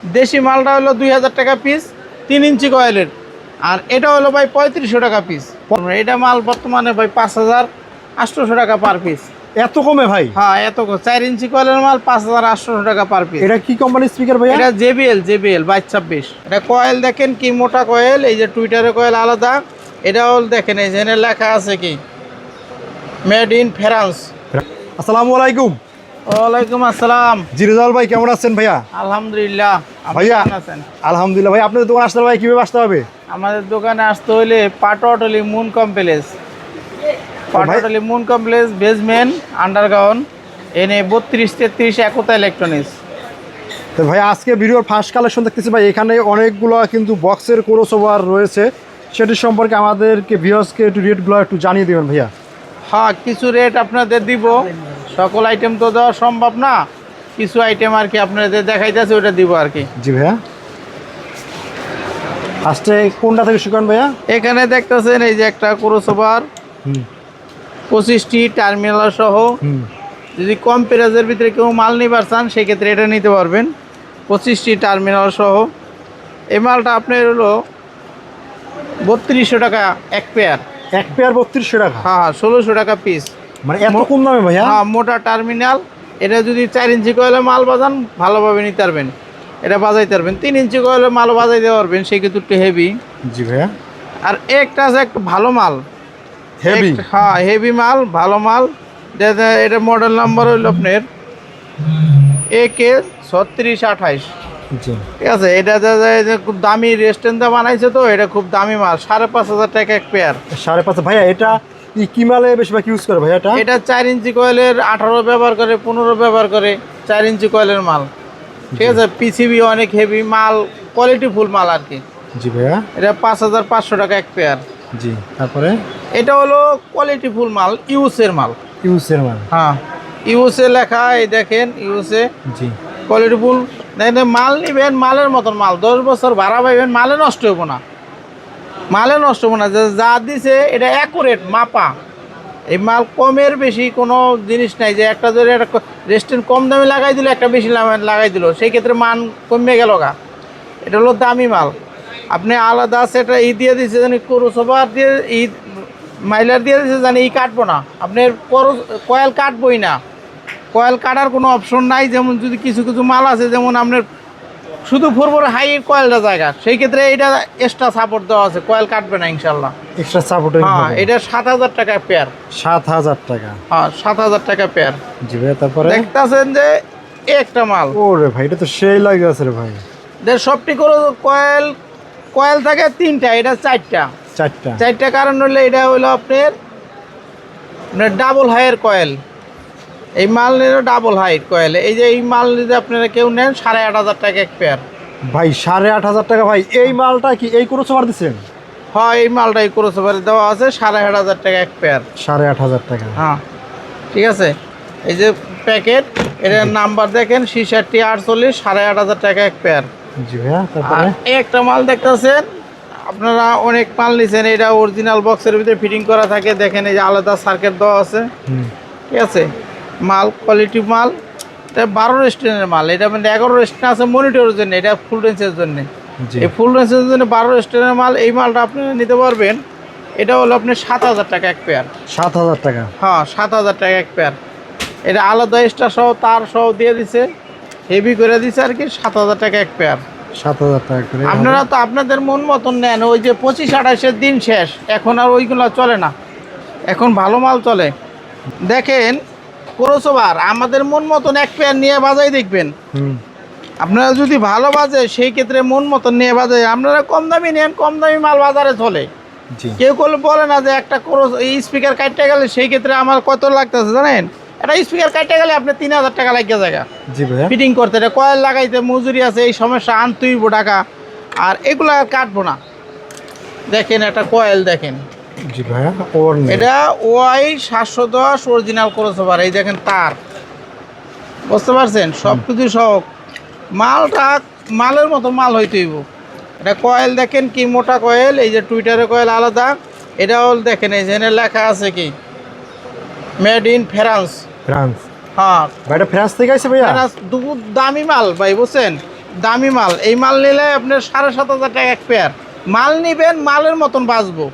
দেশি মালটা হলো দুই হাজার টাকা পিস তিন ইঞ্চি কয়েলের। আর এটা হলো ভাই পঁয়ত্রিশশো টাকা পিস এটা মাল বর্তমানে ভাই পাঁচ হাজার আটশোশো টাকা পার পিস এত কমে ভাই? হ্যাঁ এত চার ইঞ্চি কয়েলের মাল পাঁচ হাজার আটশোশো টাকা পার পিস এটা কি কোম্পানির স্পিকার ভাইয়া? এটা জেবিএল জেবিএল বাইশ ছাব্বিশ। এটা কয়েল দেখেন কি মোটা কয়েল এই যে টুইটারে কয়েল আলাদা। এটাও দেখেন এই যে লেখা আছে কি মেড ইন ফ্রান্স। আসসালামু আলাইকুম। ওয়ালাইকুম আসসালাম। জিরুজাল ভাই কেমন আছেন ভাইয়া? আলহামদুলিল্লাহ আপনি ভাইয়া। আছেন? আলহামদুলিল্লাহ ভাই আপনাদের দোকান আসতে ভাই কীভাবে আসতে হবে? আমাদের দোকানে আসতে হলে Patuatuli Moon complex. Patuatuli Moon complex basement underground এনে বত্রিশ তেত্রিশ একতা ইলেকট্রনিক্স তো ভাই আজকে ভিডিওর ফার্স্ট কালেকশন দেখতেছি ভাই এখানে অনেকগুলো কিন্তু বক্সের ক্রস রয়েছে। সেটি সম্পর্কে আমাদেরকে ভিউয়ার্সকে একটু রেটগুলো একটু জানিয়ে দেবেন ভাইয়া। হ্যাঁ কিছু রেট আপনাদের দিব। সকল আইটেম তো দেওয়া সম্ভব না। কিছু আইটেম আর কি আপনাদের দেখাইতেছে ওটা দিব আর কি। জি ভাইয়া। ফার্স্টে কোনটা থেকে শুকান ভাইয়া? এখানে দেখতেছেন এই যে একটা ক্রোসোভার পঁচিশটি টার্মিনাল সহ। যদি কম প্রাইজের ভিতরে কেউ মাল নিবার চান সেক্ষেত্রে এটা নিতে পারবেন। পঁচিশটি টার্মিনাল সহ। এই মালটা আপনার হলো বত্রিশশো টাকা এক পেয়ার এক পেয়ার বত্রিশশো টাকা। হ্যাঁ হ্যাঁ ষোলোশো টাকা পিস মানে এত কম দামে ভাইয়া? হ্যাঁ মোটা টার্মিনাল। এটা যদি চার ইঞ্চি কয়েলে মাল বাজান ভালোভাবে নিতে পারবেন। এটা বাজাইতে পারবেন। তিন ইঞ্চি কয়েলে মাল বাজাইতে পারবেন সেই কিন্তু একটু হেভি জি ভাইয়া। আর একটা আছে একটা ভালো মাল। হেভি হ্যাঁ হেভি মাল ভালো মাল। এটা মডেল নাম্বার হইল আপনার এ কে ছত্রিশ আঠাইশ। ঠিক আছে? এটা খুব দামি রেস্টুরেন্টে বানাইছে তো এটা খুব দামি মাল। সাড়ে পাঁচ হাজার টাকা এক পেয়ার সাড়ে পাঁচ ভাইয়া এটা কি মালে বেশিরভাগ ইউজ করে ভাইয়া এটা? এটা চার ইঞ্চি কয়েলের আঠারো ব্যবহার করে পনেরো ব্যবহার করে চার ইঞ্চি কয়েলের মাল। ঠিক আছে পিসিবি অনেক হেভি মাল কোয়ালিটি ফুল মাল আর কি। জি ভাইয়া। এটা পাঁচ হাজার পাঁচশো টাকা এক পেয়ার জি তারপরে? এটা হলো কোয়ালিটি ফুল মাল ইউসের মাল। ইউজের মাল। হ্যাঁ ইউসে লেখা এই দেখেন ইউসে জি। কোয়ালিটি ফুল মাল নিবেন মালের মতন মাল। দশ বছর ভাড়া পাইবেন মালে নষ্ট হব না। মালে নষ্ট হব না, যা দিছে এটা অ্যাকুরেট মাপা। এই মাল কমের বেশি কোনো জিনিস নাই যে একটা যদি একটা রেস্টুরেন্ট কম দামে লাগাই দিল, একটা বেশি লাগাই দিল, সেই ক্ষেত্রে মান কমে গেল গা। এটা হলো দামি মাল। আপনি আলাদা সেটা ই দিয়ে দিচ্ছে জানি করোসোবার দিয়ে ই মাইলার দিয়ে দিচ্ছে জানি ই কাটবো না। আপনার করো কয়েল কাটবই না। কয়েল কাটার কোনো অপশন নাই, যেমন যদি কিছু কিছু মাল আছে, যেমন আপনার শুধু ফোর ফোর হাই কয়েলটা জায়গা। সেই ক্ষেত্রে এটা এক্সট্রা সাপোর্ট দেওয়া আছে। কয়েল কাটবে না ইনশাল্লাহ এক্সট্রা সাপোর্ট হ্যাঁ এটা সাত হাজার টাকা পেয়ার সাত হাজার টাকা। হ্যাঁ সাত হাজার টাকা পেয়ার জি ভাইয়া তারপরে? দেখতেছেন যে একটা মাল। ওরে ভাই এটা তো সেই লাগে আছে রে ভাই। যে সবটি করে কয়েল কয়েল থাকে তিনটা এটা চারটা। চারটা। চারটা কারণ হলে এটা হলো আপনার আপনার ডাবল হাইয়ের কয়েল। এই মাল নিল ডাবল হাইট কয়েল। এই যে এই মাল যদি আপনারা কেউ নেন সাড়ে আট হাজার টাকা এক পেয়ার ভাই সাড়ে আট হাজার টাকা ভাই এই মালটা কি এই করে সবার দিচ্ছেন হ্যাঁ এই মালটা এই মালটাই ক্রোসোভারে দেওয়া আছে সাড়ে আট হাজার টাকা এক পেয়ার সাড়ে আট হাজার টাকা। হ্যাঁ ঠিক আছে? এই যে প্যাকেট এটার নাম্বার দেখেন সিসারটি আটচল্লিশ সাড়ে আট হাজার টাকা এক পেয়ার জি ভাইয়া আর তারপরে এই একটা মাল দেখতেছেন আপনারা অনেক মাল নিছেন এটা অরিজিনাল বক্সের ভিতরে ফিটিং করা থাকে দেখেন এই যে আলাদা সার্কেট দেওয়া আছে। ঠিক আছে? মাল কোয়ালিটি মাল এটা বারো রেস্টুরেন্টের মাল। এটা মানে এগারো রেস্টুরেন্ট আছে মনিটরের জন্য এটা ফুল রেঞ্জের জন্য। এই ফুল রেঞ্জের জন্য বারো রেস্টুরেন্টের মাল এই মালটা আপনি নিতে পারবেন। এটা হলো আপনার সাত হাজার টাকা এক পেয়ার সাত হাজার টাকা? হ্যাঁ সাত হাজার টাকা এক পেয়ার এটা আলাদা এক্সট্রা সহ তার সহ দিয়ে দিছে। হেভি করে দিছে আর কি সাত হাজার টাকা এক পেয়ার সাত হাজার টাকা করে। আপনারা তো আপনাদের মন মতন নেন ওই যে পঁচিশ আঠাশের দিন শেষ। এখন আর ওইগুলো চলে না। এখন ভালো মাল চলে। দেখেন ক্রোসোভার আমাদের মন মতন এক পেয়ার নিয়ে বাজাই দেখবেন। আপনারা যদি ভালো বাজে সেই ক্ষেত্রে মন মতন নিয়ে বাজে আপনারা কম দামি নেন কম দামি মাল বাজারে চলে। কেউ করলে বলে না যে একটা ক্রোস এই স্পিকার কাটতে গেলে সেই ক্ষেত্রে আমার কত লাগতেছে জানেন? একটা স্পিকার কাটতে গেলে আপনি তিন হাজার টাকা লাগিয়ে জায়গা। ফিটিং করতে এটা কয়েল লাগাইতে মজুরি আছে এই সমস্যা আনতুইব টাকা আর এগুলো আর কাটবো না। দেখেন একটা কয়েল দেখেন। জি ভাইয়া ওর এটা ওয়াই সাতশো দশ অরিজিনাল ক্রসওভার এই দেখেন তার। বুঝতে পারছেন? সব কিছু সব মালটা মালের মতো মাল হইতেইব এটা কয়েল দেখেন কি মোটা কয়েল এই যে টুইটারে কয়েল আলাদা। এটাও দেখেন এই যে লেখা আছে কি? মেড ইন ফ্রান্স ফ্রান্স হ্যাঁ। ভাই এটা ফ্রান্স থেকে আছে ভাইয়া? ফ্রান্স দু দামি মাল ভাই বুঝছেন? দামি মাল। এই মাল নিলে আপনার সাড়ে সাত হাজার টাকা এক পেয়ার মাল নিবেন মালের মতন বাঁচবো।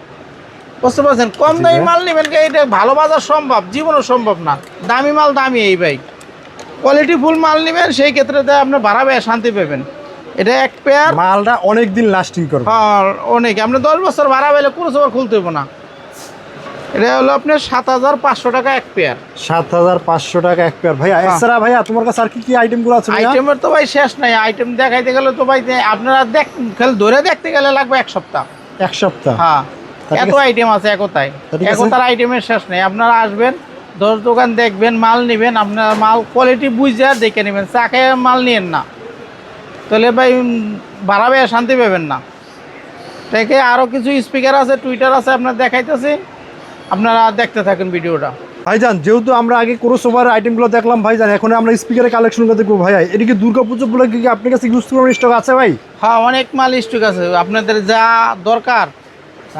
বুঝতে পারছেন? কম দামি মাল নিবেন এটা ভালো বাজার সম্ভব জীবনও সম্ভব না। দামি মাল দামি এই ভাই। কোয়ালিটি ফুল মাল নেবেন সেই ক্ষেত্রে আপনি ভাড়া ব্যয় শান্তি পাবেন। এটা এক পেয়ার মালটা অনেক দিন লাস্টিং করবে। হ্যাঁ অনেক। আপনি দশ বছর ভাড়া পেলে কোনো সময় খুলতে হইব না। এটা হলো আপনার সাত হাজার পাঁচশো টাকা এক পেয়ার সাত হাজার পাঁচশো টাকা এক পেয়ার ভাইয়া এছাড়া ভাইয়া তোমার কাছে আর কি কি আইটেমগুলো আছে আইটেমের তো ভাই শেষ নাই। আইটেম দেখাইতে গেলে তো ভাই আপনারা দেখ খালি ধরে দেখতে গেলে লাগবে এক সপ্তাহ। এক সপ্তাহ? হ্যাঁ। এত আইটেম আছে আছে। একতার আইটেমের শেষ নেই। আপনারা আসবেন দশ দোকান দেখবেন মাল নেবেন আপনার মাল কোয়ালিটি বুঝে দেখে নেবেন। চাকে মাল নিয়েন না। তাহলে ভাই ব্যয় শান্তি পাবেন না। দেখে আরও কিছু স্পিকার আছে টুইটার আছে আপনার দেখাইতেছি। আপনারা দেখতে থাকেন ভিডিওটা। ভাইজান যেহেতু আমরা আগে ক্রস ওভার আইটেমগুলো দেখলাম ভাইজান এখন আমরা স্পিকারের কালেকশনগুলো দেখব ভাইয়া। এটা কি দুর্গা পুজো বলে কি আপনার কাছে ইউজ করার স্টক আছে ভাই? হ্যাঁ অনেক মাল স্টক আছে। আপনাদের যা দরকার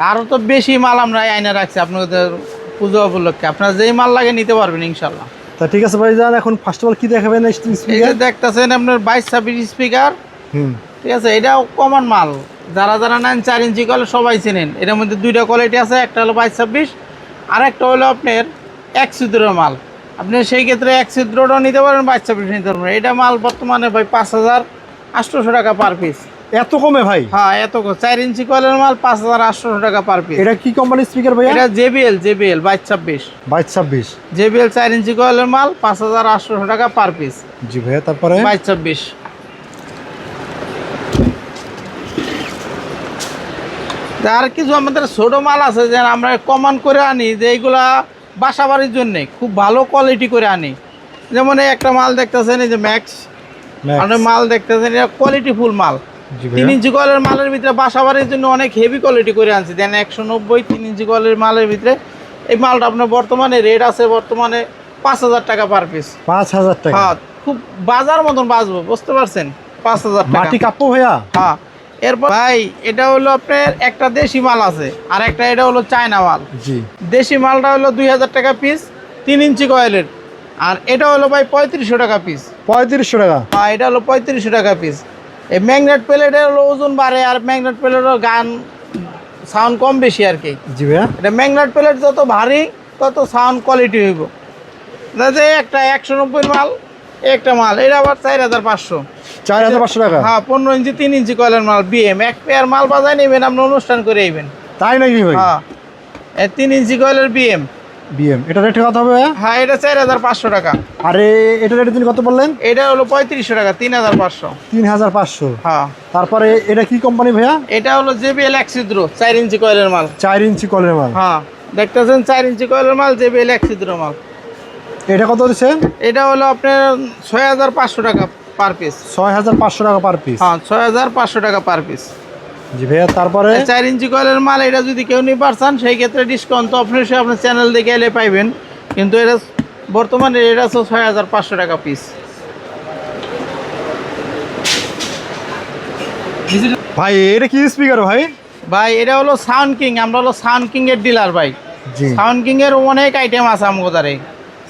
আরও তো বেশি মাল আমরা আইনে রাখছি আপনাদের পুজো উপলক্ষে। আপনার যেই মাল লাগে নিতে পারবেন ইনশাল্লাহ তা ঠিক আছে ভাই ভাইজান এখন ফার্স্ট অফ অল কি দেখাবেন স্পিকার দেখতেছেন আপনার বাইশ ছাব্বিশ স্পিকার হুম। ঠিক আছে এটাও কমন মাল। যারা যারা নেন চার ইঞ্চি কলে সবাই চেনেন। এটার মধ্যে দুইটা কোয়ালিটি আছে একটা হলো বাইশ ছাব্বিশ আর একটা হলো আপনার এক ছিদ্রের মাল। আপনি সেই ক্ষেত্রে এক ছিদ্রটাও নিতে পারেন বাইশ ছাব্বিশ নিতে পারবেন এটা মাল বর্তমানে ভাই পাঁচ হাজার আটশোশো টাকা পার পিস এত কমে ভাই? হ্যাঁ এত চার ইঞ্চি কলের মাল পাঁচ হাজার আটশোশো টাকা পার পিস এটা কি কোম্পানির স্পিকার ভাইয়া? এটা জেবিএল জেবিএল বাইশ ছাব্বিশ। বাইশ ছাব্বিশ। জেবিএল চার ইঞ্চি কয়েলের মাল পাঁচ হাজার আটশোশো টাকা পার পিস জি ভাইয়া তারপরে? বাইশ ছাব্বিশ। আর কিছু আমাদের ছোট মাল আছে যে আমরা কমান করে আনি যে এইগুলা বাসা বাড়ির জন্যে খুব ভালো কোয়ালিটি করে আনি। যেমন এই একটা মাল দেখতেছেন এই যে ম্যাক্স। মাল দেখতেছেন এটা কোয়ালিটি ফুল মাল। তিন ইঞ্চি কলের মালের ভিতরে বাসা বাড়ির জন্য অনেক হেভি কোয়ালিটি করে আনছি। দেন একশো নব্বই তিন ইঞ্চি কলের মালের ভিতরে এই মালটা আপনার বর্তমানে রেট আছে বর্তমানে পাঁচ হাজার টাকা পার পিস পাঁচ হাজার টাকা। হ্যাঁ খুব বাজার মতন বাঁচবো বুঝতে পারছেন? পাঁচ হাজার টাকা। মাটি কাপ্পো ভাইয়া? হ্যাঁ এরপর ভাই এটা হলো আপনার একটা দেশি মাল আছে আর একটা এটা হলো চায়না মাল। জি। দেশি মালটা হলো দুই হাজার টাকা পিস তিন ইঞ্চি কয়েলের। আর এটা হলো ভাই পঁয়ত্রিশশো টাকা পিস পঁয়ত্রিশশো টাকা। হ্যাঁ এটা হলো পঁয়ত্রিশশো টাকা পিস এই ম্যাগনেট প্লেটের হলো ওজন বাড়ে আর ম্যাগনেট প্লেটের গান সাউন্ড কম বেশি আর কি। জি ভাইয়া। এটা ম্যাগনেট প্লেট যত ভারী তত সাউন্ড কোয়ালিটি হইব। যাতে একটা একশো নব্বই মাল একটা মাল এটা আবার চার হাজার পাঁচশো। চার হাজার পাঁচশো টাকা? হ্যাঁ পনেরো ইঞ্চি তিন ইঞ্চি কয়েলের মাল বিএম এক পেয়ার মাল বাজায় নেবেন আপনি অনুষ্ঠান করে আইবেন। তাই নাকি ভাই? হ্যাঁ এ তিন ইঞ্চি কয়েলের বিএম বিএম এটা রেট কত হবে হ্যাঁ এটা চার হাজার পাঁচশো টাকা। আরে এটা রেট তিনি কত বললেন? এটা হলো পঁয়ত্রিশশো টাকা তিন হাজার পাঁচশো। তিন হাজার পাঁচশো। হ্যাঁ। তারপরে এটা কি কোম্পানি ভাইয়া? এটা হলো জেবিএল এক্সিদ্রো চার ইঞ্চি কয়েলের মাল। চার ইঞ্চি কলের মাল। হ্যাঁ দেখতেছেন চার ইঞ্চি কয়েলের মাল জেবিএল এক্সিদ্রো মাল। এটা কত দিচ্ছে? এটা হলো আপনার ছয় হাজার পাঁচশো টাকা পার পিস ছয় হাজার পাঁচশো টাকা পার পিস হ্যাঁ ছয় হাজার পাঁচশো টাকা পার পিস জি ভাইয়া তারপরে? চার ইঞ্চি কয়েলের মাল এটা যদি কেউ নিতে চান সেই ক্ষেত্রে ডিসকাউন্ট তো অবশ্যই আপনার চ্যানেল দেখে এলে পাইবেন। কিন্তু এটা বর্তমানে রেট আছে ছয় হাজার পাঁচশো টাকা পিস ভাই এটা কি স্পিকার ভাই? ভাই এটা হলো সাউন্ড কিং আমরা হলো সাউন্ড কিং এর ডিলার ভাই। সাউন্ড কিং এর অনেক আইটেম আছে আমগোদারে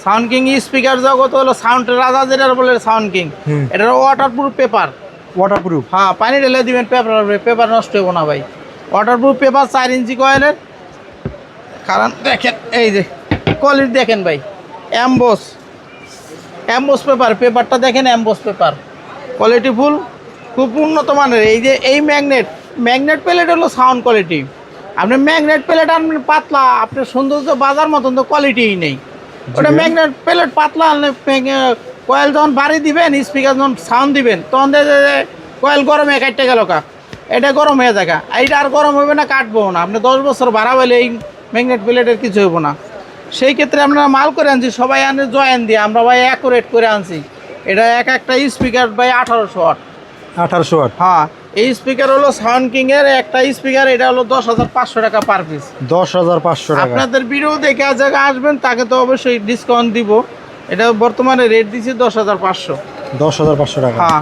সাউন্ড কিং স্পিকার জগৎ হলো সাউন্ড রাজা যেটা বলে সাউন্ড কিং। এটা ওয়াটারপ্রুফ পেপার ওয়াটারপ্রুফ হ্যাঁ পানি ঢেলে দিবেন পেপার পেপার নষ্ট হব না ভাই। ওয়াটারপ্রুফ পেপার চার ইঞ্চি কয়েলের। কারণ দেখেন, এই যে কোয়ালিটি দেখেন ভাই অ্যাম্বোস অ্যাম্বোস পেপার পেপারটা দেখেন অ্যাম্বোস পেপার কোয়ালিটি ফুল খুব উন্নত মানের। এই যে, এই ম্যাগনেট ম্যাগনেট প্লেট হলো সাউন্ড কোয়ালিটি আপনি ম্যাগনেট প্লেট আনবেন, পাতলা, আপনার সৌন্দর্য বাজার মতন তো কোয়ালিটিই নেই। ওটা। ম্যাগনেট প্লেট পাতলা আনলে কয়েল যখন বাড়ি দিবেন স্পিকার যখন সাউন্ড দিবেন তখন কয়েল গরমে কাটতে গেল কা। এটা গরম হয়ে থাকা এইটা আর গরম হবে না কাটবো না। আপনি দশ বছর ভাড়া হলে এই ম্যাগনেট প্লেটের কিছু হইব না। সেই ক্ষেত্রে আমরা মাল করে আনছি সবাই আনে জয়েন দিয়ে আমরা ভাই অ্যাকুরেট করে আনছি। এটা এক একটা স্পিকার ভাই আঠারোশো ওয়াট। আঠারোশো ওয়াট? হ্যাঁ। এই স্পিকার হলো সাউন্ড কিং এর একটা স্পিকার এটা হলো দশ হাজার পাঁচশো টাকা পার পিস দশ হাজার পাঁচশো টাকা। আপনাদের ভিডিও দেখে আজ জায়গায় আসবেন তাকে তো অবশ্যই ডিসকাউন্ট দিব। এটা বর্তমানে রেট দিচ্ছি দশ হাজার পাঁচশো। দশ হাজার পাঁচশো টাকা। হ্যাঁ।